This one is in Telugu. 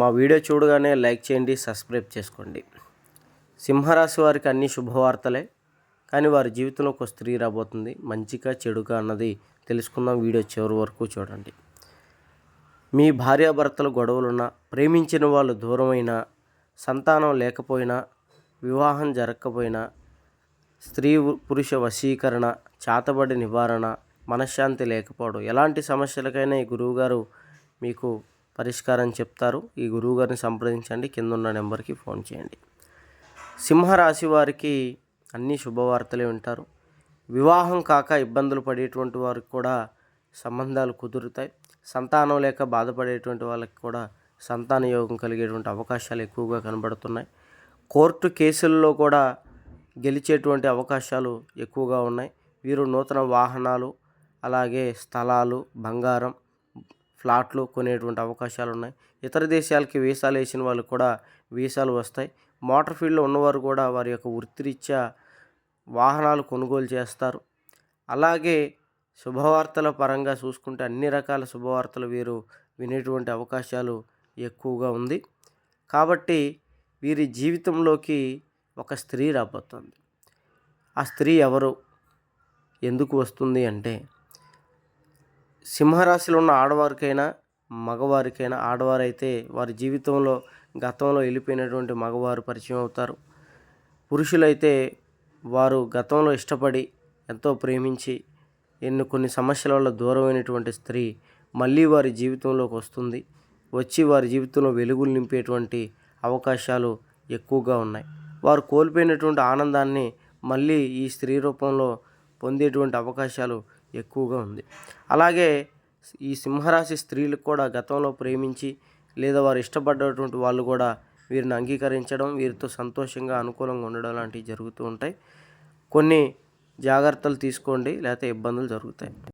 మా వీడియో చూడగానే లైక్ చేయండి సబ్స్క్రైబ్ చేసుకోండి. సింహరాశి వారికి అన్ని శుభవార్తలే కానీ వారి జీవితంలో ఒక స్త్రీ రాబోతుంది. మంచిగా చెడుగా అన్నది తెలుసుకుందాం. వీడియో చివరి వరకు చూడండి. మీ భార్యాభర్తల గొడవలున్నా ప్రేమించిన వాళ్ళు దూరమైనా సంతానం లేకపోయినా వివాహం జరగకపోయినా స్త్రీ పురుష వశీకరణ చాతబడి నివారణ మనశ్శాంతి లేకపోవడం ఎలాంటి సమస్యలకైనా ఈ గురువుగారు మీకు పరిష్కారం చెప్తారు. ఈ గురువుగారిని సంప్రదించండి. కింద ఉన్న నెంబర్కి ఫోన్ చేయండి. సింహరాశి వారికి అన్ని శుభవార్తలే వింటారు. వివాహం కాక ఇబ్బందులు పడేటువంటి వారికి కూడా సంబంధాలు కుదురుతాయి. సంతానం లేక బాధపడేటువంటి వాళ్ళకి కూడా సంతాన యోగం కలిగేటువంటి అవకాశాలు ఎక్కువగా కనబడుతున్నాయి. కోర్టు కేసుల్లో కూడా గెలిచేటువంటి అవకాశాలు ఎక్కువగా ఉన్నాయి. వీరు నూతన వాహనాలు అలాగే స్థలాలు బంగారం ఫ్లాట్లు కొనేటువంటి అవకాశాలు ఉన్నాయి ఇతర దేశాలకి వీసాలు వేసిన వాళ్ళు కూడా వీసాలు వస్తాయి. మోటార్ ఫీల్డ్లో ఉన్నవారు కూడా వారి యొక్క వృత్తిరీత్యా వాహనాలు కొనుగోలు చేస్తారు. అలాగే శుభవార్తల పరంగా చూసుకుంటే అన్ని రకాల శుభవార్తలు వీరు వినేటువంటి అవకాశాలు ఎక్కువగా ఉంది. కాబట్టి వీరి జీవితంలోకి ఒక స్త్రీ రాబోతుంది. ఆ స్త్రీ ఎవరు? ఎందుకు వస్తుంది అంటే సింహరాశిలో ఉన్న ఆడవారికైనా మగవారికైనా ఆడవారైతే వారి జీవితంలో గతంలో వెళ్ళిపోయినటువంటి మగవారు పరిచయం అవుతారు. పురుషులైతే వారు గతంలో ఇష్టపడి ఎంతో ప్రేమించి ఎన్ని కొన్ని సమస్యల వల్ల దూరమైనటువంటి స్త్రీ మళ్ళీ వారి జీవితంలోకి వస్తుంది. వచ్చి వారి జీవితంలో వెలుగులు నింపేటువంటి అవకాశాలు ఎక్కువగా ఉన్నాయి. వారు కోల్పోయినటువంటి ఆనందాన్ని మళ్ళీ ఈ స్త్రీ రూపంలో పొందేటువంటి అవకాశాలు ఎక్కువగా ఉంది. అలాగే ఈ సింహరాశి స్త్రీలకు కూడా గతంలో ప్రేమించి లేదా వారు ఇష్టపడ్డటువంటి వాళ్ళు కూడా వీరిని అంగీకరించడం వీరితో సంతోషంగా అనుకూలంగా ఉండడం లాంటివి జరుగుతూ ఉంటాయి. కొన్ని జాగ్రత్తలు తీసుకోండి లేకపోతే ఇబ్బందులు జరుగుతాయి.